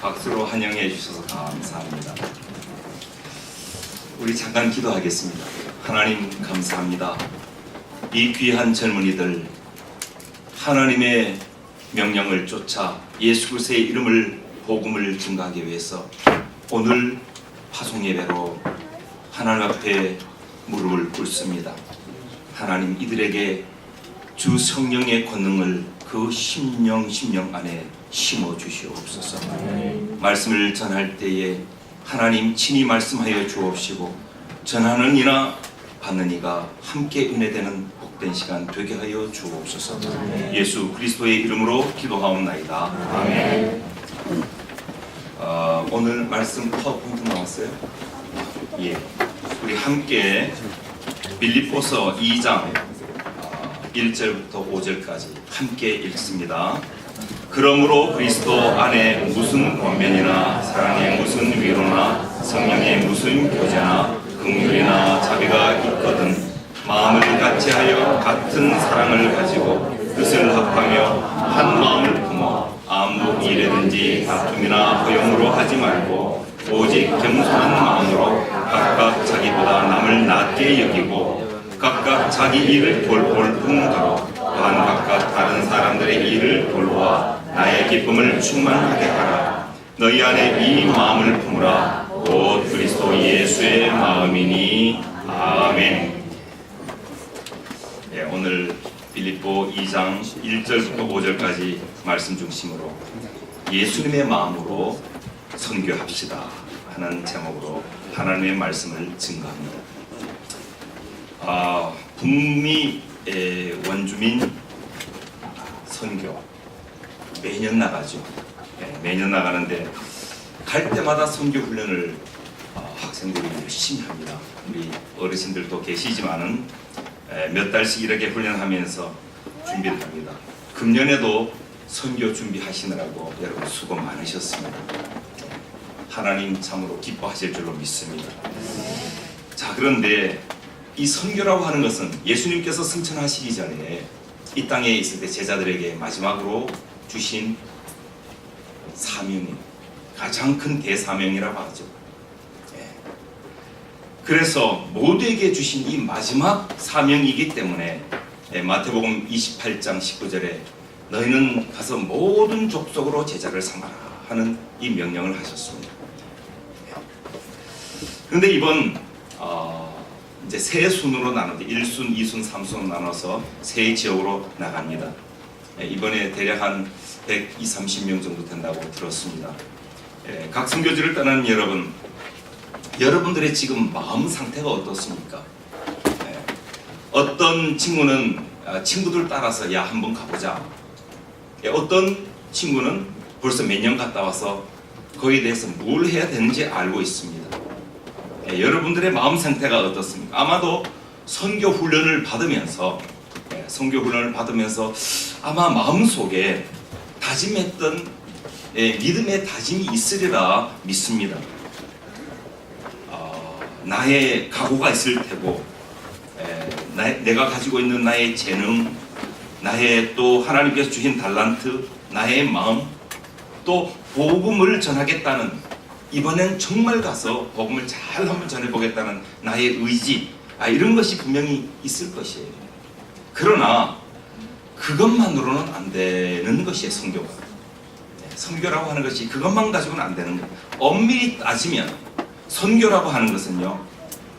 박수로 환영해 주셔서 감사합니다. 우리 잠깐 기도하겠습니다. 하나님 감사합니다. 이 귀한 젊은이들 하나님의 명령을 쫓아 예수 그리스도의 이름을 복음을 증가하기 위해서 오늘 파송 예배로 하나님 앞에 무릎을 꿇습니다. 하나님 이들에게 주 성령의 권능을 그 심령 심령 안에 심어 주시옵소서. 말씀을 전할 때에 하나님 친히 말씀하여 주옵시고 전하는 이나 받는 이가 함께 은혜되는 복된 시간 되게 하여 주옵소서. 예수 그리스도의 이름으로 기도하옵나이다. 아멘. 어, 오늘 말씀 파워포인트 나왔어요? 예. 우리 함께 빌립보서 2장 1절부터 5절까지 함께 읽습니다. 그러므로 그리스도 안에 무슨 권면이나 사랑의 무슨 위로나 성령의 무슨 교제나 긍휼이나 자비가 있거든 마음을 같이하여 같은 사랑을 가지고 뜻을 합하며 한 마음을 품어 아무 일에든지 다툼이나 허용으로 하지 말고 오직 겸손한 마음으로 각각 자기보다 남을 낮게 여기고 각각 자기 일을 돌볼 뿐더러 또한 각각 다른 사람들의 일을 돌보아 나의 기쁨을 충만하게 하라. 너희 안에 이 마음을 품으라. 곧 그리스도 예수의 마음이니 아멘. 예, 오늘 빌립보 2장 1절부터 5절까지 말씀 중심으로 예수님의 마음으로 선교합시다 하는 제목으로 하나님의 말씀을 증거합니다. 아, 북미 에, 원주민 선교 매년 나가죠. 예, 매년 나가는데 갈 때마다 선교 훈련을 어, 학생들이 열심히 합니다. 우리 어르신들도 계시지만은 에, 몇 달씩 이렇게 훈련하면서 준비를 합니다. 금년에도 선교 준비하시느라고 여러분 수고 많으셨습니다. 하나님 참으로 기뻐하실 줄로 믿습니다. 자 그런데 이 선교라고 하는 것은 예수님께서 승천하시기 전에 이 땅에 있을 때 제자들에게 마지막으로 주신 사명이 가장 큰 대사명이라고 하죠. 예. 그래서 모두에게 주신 이 마지막 사명이기 때문에 예, 마태복음 28장 19절에 너희는 가서 모든 족속으로 제자를 삼아라 하는 이 명령을 하셨습니다. 예. 그런데 이번 어, 이제 세 순으로 나누는데 1순, 2순, 3순 나눠서 세 지역으로 나갑니다. 예, 이번에 대략 한 120, 30명 정도 된다고 들었습니다. 예, 각 선교지를 떠나는 여러분, 여러분들의 지금 마음 상태가 어떻습니까? 예, 어떤 친구는 아, 친구들 따라서 야 한번 가보자. 예, 어떤 친구는 벌써 몇 년 갔다 와서 거기에 대해서 뭘 해야 되는지 알고 있습니다. 예, 여러분들의 마음 상태가 어떻습니까? 아마도 선교 훈련을 받으면서 예, 선교 훈련을 받으면서 아마 마음 속에 다짐했던 예, 믿음의 다짐이 있으리라 믿습니다. 어, 나의 각오가 있을 테고 내가 가지고 있는 나의 재능, 나의 또 하나님께서 주신 달란트, 나의 마음, 또 복음을 전하겠다는 이번엔 정말 가서 복음을 잘 한번 전해보겠다는 나의 의지, 아, 이런 것이 분명히 있을 것이에요. 그러나 그것만으로는 안 되는 것이에요, 성교가. 네, 선교라고 하는 것이 그것만 가지고는 안 되는 거예요. 엄밀히 따지면 선교라고 하는 것은요,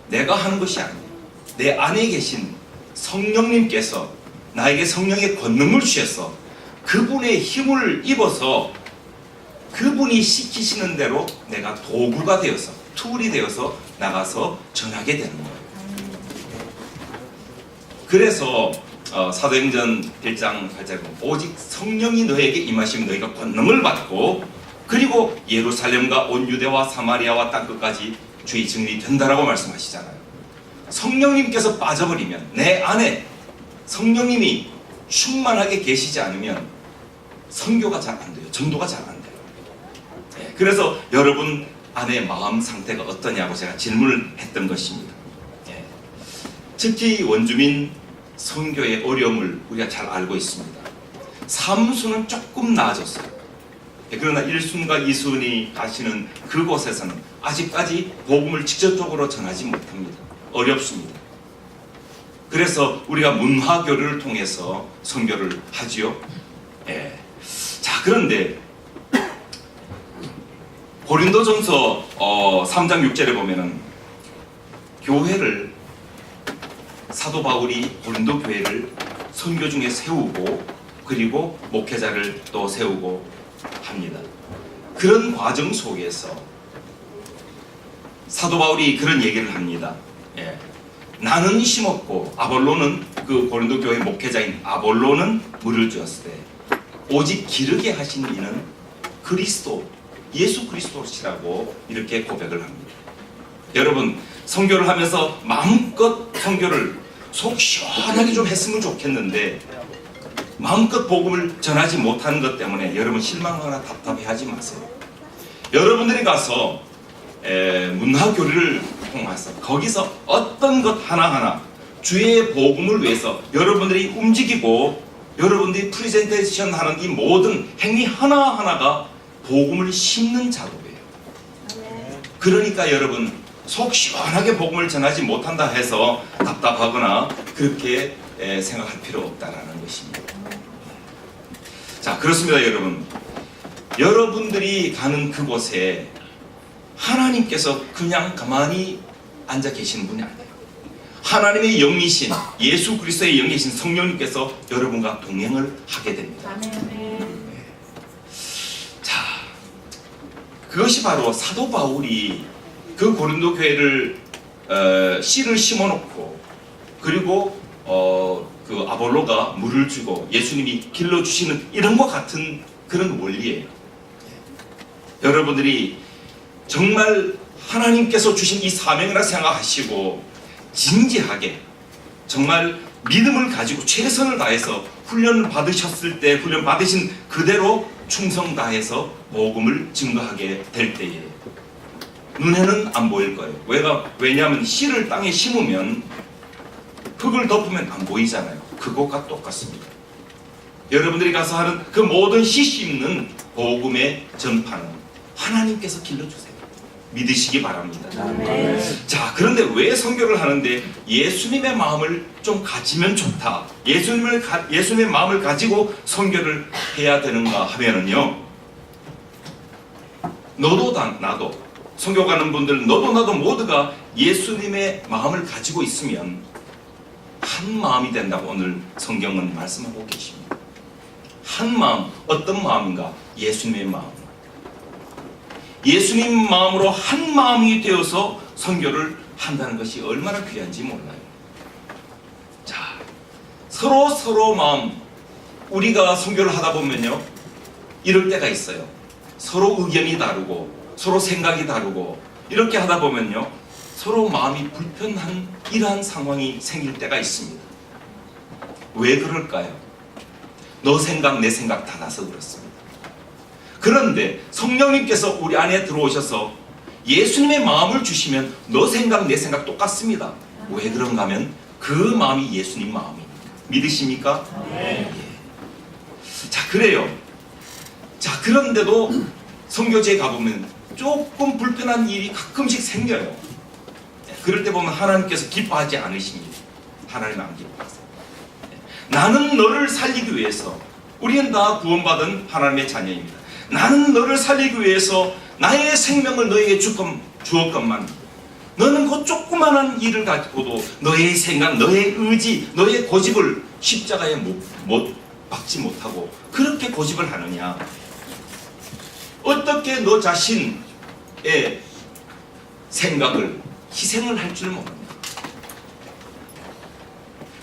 내가 하는 것이 아니에요. 내 안에 계신 성령님께서 나에게 성령의 권능을 주셔서 그분의 힘을 입어서 그분이 시키시는 대로 내가 도구가 되어서 툴이 되어서 나가서 전하게 되는 거예요. 그래서 어, 사도행전 1장 8절 오직 성령이 너에게 임하시면 너희가 권능을 받고 그리고 예루살렘과 온 유대와 사마리아와 땅 끝까지 주의 증인이 된다라고 말씀하시잖아요. 성령님께서 빠져버리면 내 안에 성령님이 충만하게 계시지 않으면 선교가 잘 안 돼요. 전도가 잘 안 돼요. 예, 그래서 여러분 안의 마음 상태가 어떠냐고 제가 질문을 했던 것입니다. 예. 특히 원주민 선교의 어려움을 우리가 잘 알고 있습니다. 삼수는 조금 나아졌어요. 예, 그러나 일순과 이순이 가시는 그곳에서는 아직까지 복음을 직접적으로 전하지 못합니다. 어렵습니다. 그래서 우리가 문화 교류를 통해서 선교를 하지요. 예. 자, 그런데 고린도전서 어, 3장 6절에 보면은 교회를 사도 바울이 고린도 교회를 선교 중에 세우고 그리고 목회자를 또 세우고 합니다. 그런 과정 속에서 사도 바울이 그런 얘기를 합니다. 예. 나는 심었고 아볼로는 그 고린도 교회 목회자인 아볼로는 물을 주었을 때 오직 기르게 하신 이는 그리스도 예수 그리스도시라고 이렇게 고백을 합니다. 여러분 성교를 하면서 마음껏 성교를 속 시원하게 좀 했으면 좋겠는데 마음껏 복음을 전하지 못하는 것 때문에 여러분 실망하거나 답답해하지 마세요. 여러분들이 가서 에, 문화 교류를 통해서 거기서 어떤 것 하나하나 주의 복음을 위해서 여러분들이 움직이고 여러분들이 프레젠테이션 하는 이 모든 행위 하나하나가 복음을 심는 작업이에요. 그러니까 여러분 속 시원하게 복음을 전하지 못한다 해서 답답하거나 그렇게 에, 생각할 필요 없다라는 것입니다. 자 그렇습니다 여러분. 여러분들이 가는 그곳에 하나님께서 그냥 가만히 앉아 계시는 분이 아니에요. 하나님의 영이신 예수 그리스도의 영이신 성령님께서 여러분과 동행을 하게 됩니다. 자, 그것이 바로 사도 바울이 그 고린도 교회를 어, 씨를 심어놓고 그리고 어, 그 아볼로가 물을 주고 예수님이 길러 주시는 이런 것 같은 그런 원리예요. 여러분들이 정말 하나님께서 주신 이 사명이라 생각하시고 진지하게 정말 믿음을 가지고 최선을 다해서 훈련을 받으셨을 때 훈련 받으신 그대로 충성 다해서 복음을 증거하게 될 때에 눈에는 안 보일 거예요. 왜가 왜냐하면 씨를 땅에 심으면 흙을 덮으면 안 보이잖아요. 그것과 똑같습니다. 여러분들이 가서 하는 그 모든 씨 심는 복음의 전파는 하나님께서 길러주세요. 믿으시기 바랍니다. 자, 그런데 왜 선교를 하는데 예수님의 마음을 좀 가지면 좋다. 예수님을 가, 예수님의 마음을 가지고 선교를 해야 되는가 하면은요. 너도 다, 나도 선교 가는 분들 너도 나도 모두가 예수님의 마음을 가지고 있으면 한 마음이 된다고 오늘 성경은 말씀하고 계십니다. 한 마음 어떤 마음인가? 예수님의 마음. 예수님 마음으로 한 마음이 되어서 선교를 한다는 것이 얼마나 귀한지 몰라요. 자, 서로 서로 마음 우리가 선교를 하다 보면요. 이럴 때가 있어요. 서로 의견이 다르고 서로 생각이 다르고 이렇게 하다 보면요. 서로 마음이 불편한 이러한 상황이 생길 때가 있습니다. 왜 그럴까요? 너 생각 내 생각 다 나서 그렇습니다. 그런데 성령님께서 우리 안에 들어오셔서 예수님의 마음을 주시면 너 생각 내 생각 똑같습니다. 왜 그런가 하면 그 마음이 예수님 마음입니다. 믿으십니까? 예. 자 그래요. 자 그런데도 성교지에 가보면 조금 불편한 일이 가끔씩 생겨요. 예, 그럴 때 보면 하나님께서 기뻐하지 않으십니다. 하나님 안 기뻐하세요. 예, 나는 너를 살리기 위해서 우리는 다 구원받은 하나님의 자녀입니다. 나는 너를 살리기 위해서 나의 생명을 너에게 주건, 주었건만. 너는 그 조그마한 일을 가지고도 너의 생각, 너의 의지, 너의 고집을 십자가에 못, 못 박지 못하고 그렇게 고집을 하느냐? 어떻게 너 자신의 생각을 희생을 할 줄 모르냐?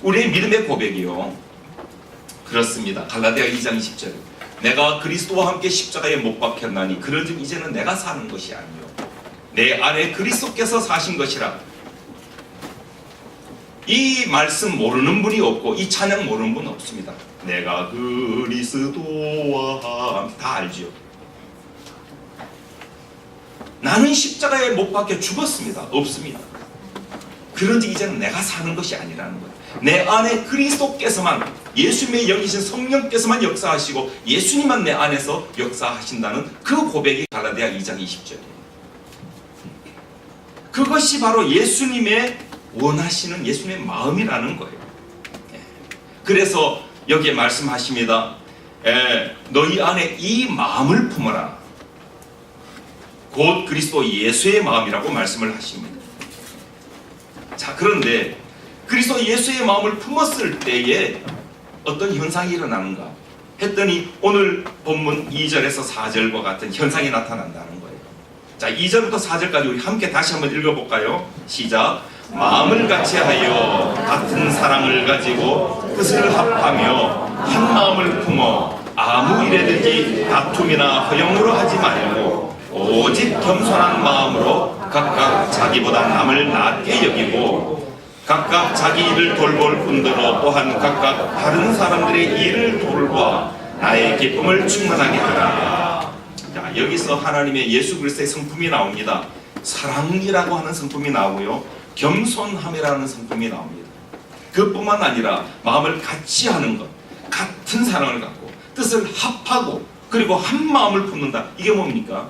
우리의 믿음의 고백이요. 그렇습니다. 갈라디아 2장 20절 내가 그리스도와 함께 십자가에 못 박혔나니 그러즉 이제는 내가 사는 것이 아니요. 내 안에 그리스도께서 사신 것이라. 이 말씀 모르는 분이 없고 이 찬양 모르는 분 없습니다. 내가 그리스도와 함께 다 알지요. 나는 십자가에 못 박혀 죽었습니다. 없습니다. 그런지 이제는 내가 사는 것이 아니라는 거예요. 내 안에 그리스도께서만 예수님의 영이신 성령께서만 역사하시고 예수님만 내 안에서 역사하신다는 그 고백이 갈라디아 2장 20절이에요. 그것이 바로 예수님의 원하시는 예수님의 마음이라는 거예요. 예. 그래서 여기에 말씀하십니다. 예, 너희 안에 이 마음을 품어라. 곧 그리스도 예수의 마음이라고 말씀을 하십니다. 자, 그런데 그리스도 예수의 마음을 품었을 때에 어떤 현상이 일어나는가 했더니 오늘 본문 2절에서 4절과 같은 현상이 나타난다는 거예요. 자, 2절부터 4절까지 우리 함께 다시 한번 읽어볼까요? 시작. 마음을 같이 하여 같은 사랑을 가지고 뜻을 합하며 한 마음을 품어 아무 일에든지 다툼이나 허용으로 하지 말고 오직 겸손한 마음으로 각각 자기보다 남을 낮게 여기고 각각 자기 일을 돌볼 뿐더러 또한 각각 다른 사람들의 일을 돌봐 나의 기쁨을 충만하게 하라. 자, 여기서 하나님의 예수 그리스도의 성품이 나옵니다. 사랑이라고 하는 성품이 나오고요. 겸손함이라는 성품이 나옵니다. 그뿐만 아니라 마음을 같이 하는 것, 같은 사랑을 갖고 뜻을 합하고 그리고 한 마음을 품는다. 이게 뭡니까?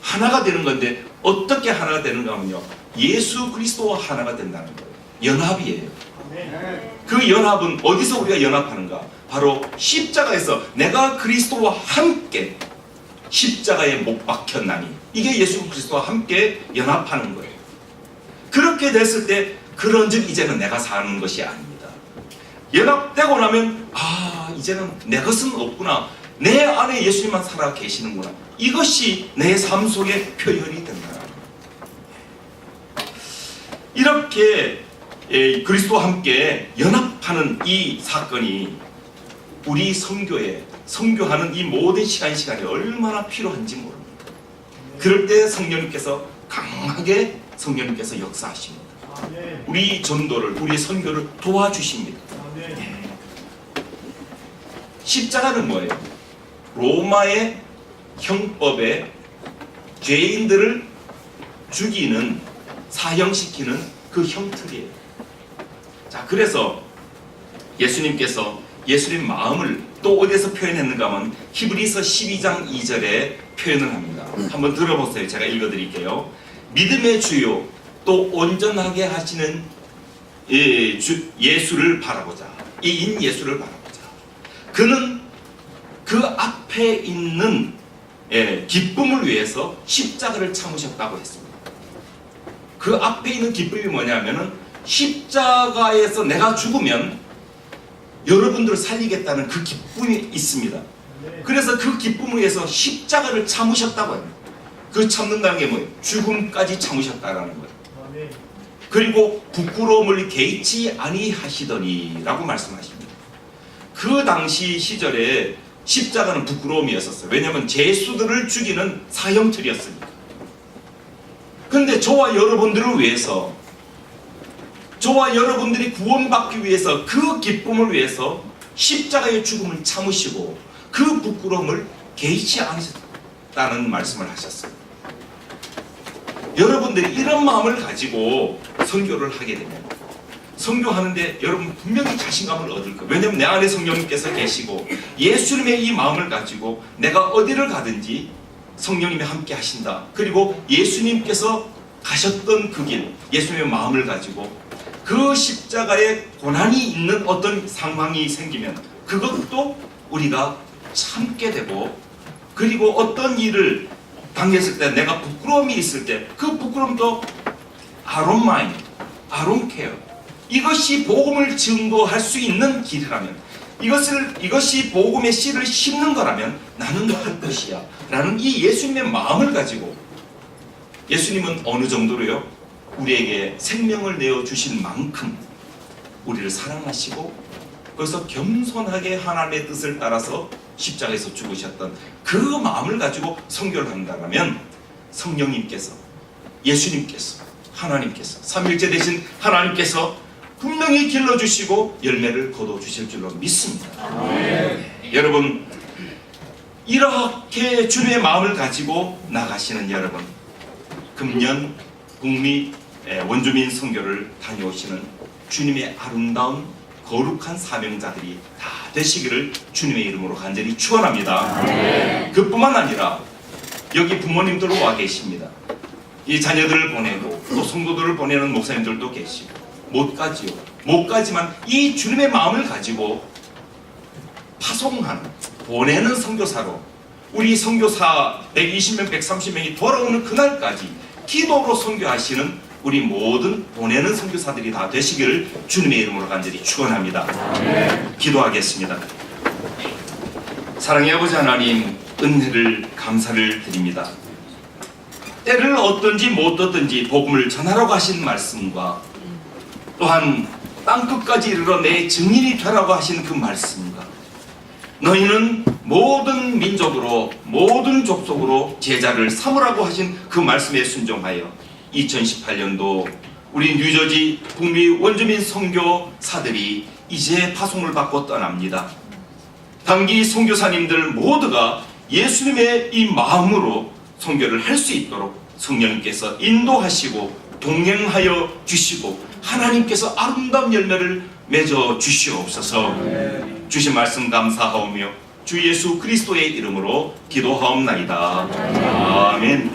하나가 되는 건데 어떻게 하나가 되는가 하면요. 예수 그리스도와 하나가 된다는 거예요. 연합이에요. 그 연합은 어디서 우리가 연합하는가? 바로 십자가에서 내가 그리스도와 함께 십자가에 못 박혔나니 이게 예수 그리스도와 함께 연합하는 거예요. 그렇게 됐을 때 그런즉 이제는 내가 사는 것이 아닙니다. 연합되고 나면 아 이제는 내 것은 없구나. 내 안에 예수님만 살아 계시는구나. 이것이 내 삶 속에 표현이 된다. 이렇게 예, 그리스도와 함께 연합하는 이 사건이 우리 성교에 성교하는 이 모든 시간 시간이 얼마나 필요한지 모릅니다. 그럴 때 성령님께서 강하게 성령님께서 역사하십니다. 우리 전도를 우리 선교를 도와주십니다. 십자가는 뭐예요? 로마의 형법에 죄인들을 죽이는 사형시키는 그 형틀이에요. 자, 그래서 예수님께서 예수님 마음을 또 어디서 표현했는가 하면 히브리서 12장 2절에 표현을 합니다. 한번 들어보세요. 제가 읽어드릴게요. 믿음의 주요 또 온전하게 하시는 예, 주- 예수를 바라보자. 이인 예수를 바라보자. 그는 그 앞에 있는 예, 기쁨을 위해서 십자가를 참으셨다고 했습니다. 그 앞에 있는 기쁨이 뭐냐면은 십자가에서 내가 죽으면 여러분들을 살리겠다는 그 기쁨이 있습니다. 그래서 그 기쁨을 위해서 십자가를 참으셨다고 해요. 그 참는다는 게 뭐예요? 죽음까지 참으셨다라는 거예요. 그리고 부끄러움을 개의치 아니하시더니라고 말씀하십니다. 그 당시 시절에 십자가는 부끄러움이었었어요. 왜냐하면 죄수들을 죽이는 사형틀이었으니까. 그런데 저와 여러분들을 위해서 저와 여러분들이 구원받기 위해서 그 기쁨을 위해서 십자가의 죽음을 참으시고 그 부끄러움을 개의치 않으셨다는 말씀을 하셨어요. 여러분들이 이런 마음을 가지고 선교를 하게 되면 선교하는데 여러분 분명히 자신감을 얻을 거예요. 왜냐하면 내 안에 성령님께서 계시고 예수님의 이 마음을 가지고 내가 어디를 가든지 성령님이 함께 하신다. 그리고 예수님께서 가셨던 그 길, 예수님의 마음을 가지고 그 십자가에 고난이 있는 어떤 상황이 생기면 그것도 우리가 참게 되고 그리고 어떤 일을 당했을 때 내가 부끄러움이 있을 때 그 부끄러움도 아론 마인, 아론 케어. 이것이 복음을 증거할 수 있는 길이라면 이것을 이것이 복음의 씨를 심는 거라면 나는 할 것이야. 라는 이 예수님의 마음을 가지고 예수님은 어느 정도로요 우리에게 생명을 내어 주신 만큼 우리를 사랑하시고 그래서 겸손하게 하나님의 뜻을 따라서 십자가에서 죽으셨던 그 마음을 가지고 성교를 한다면 성령님께서 예수님께서 하나님께서 삼일째 되신 하나님께서 분명히 길러주시고 열매를 거둬주실 줄로 믿습니다. 네. 여러분 이렇게 주님의 마음을 가지고 나가시는 여러분 금년 북미 에, 원주민 선교를 다녀오시는 주님의 아름다운 거룩한 사명자들이 다 되시기를 주님의 이름으로 간절히 축원합니다. 그뿐만 아니라 여기 부모님들 와 계십니다. 이 자녀들을 보내고 또 성도들을 보내는 목사님들도 계시고 못 가지요. 못 가지만 이 주님의 마음을 가지고 파송하는 보내는 선교사로 우리 선교사 120명, 130명이 돌아오는 그날까지 기도로 선교하시는 우리 모든 보내는 선교사들이 다 되시기를 주님의 이름으로 간절히 축원합니다. 기도하겠습니다. 사랑의 아버지 하나님 은혜를 감사를 드립니다. 때를 얻든지 못 얻든지 복음을 전하라고 하신 말씀과 또한 땅끝까지 이르러 내 증인이 되라고 하신 그 말씀과 너희는 모든 민족으로 모든 족속으로 제자를 삼으라고 하신 그 말씀에 순종하여 2018년도 우리 뉴저지 북미 원주민 선교사들이 이제 파송을 받고 떠납니다. 단기 선교사님들 모두가 예수님의 이 마음으로 선교를 할 수 있도록 성령님께서 인도하시고 동행하여 주시고 하나님께서 아름다운 열매를 맺어 주시옵소서. 주신 말씀 감사하오며 주 예수 그리스도의 이름으로 기도하옵나이다. 아멘.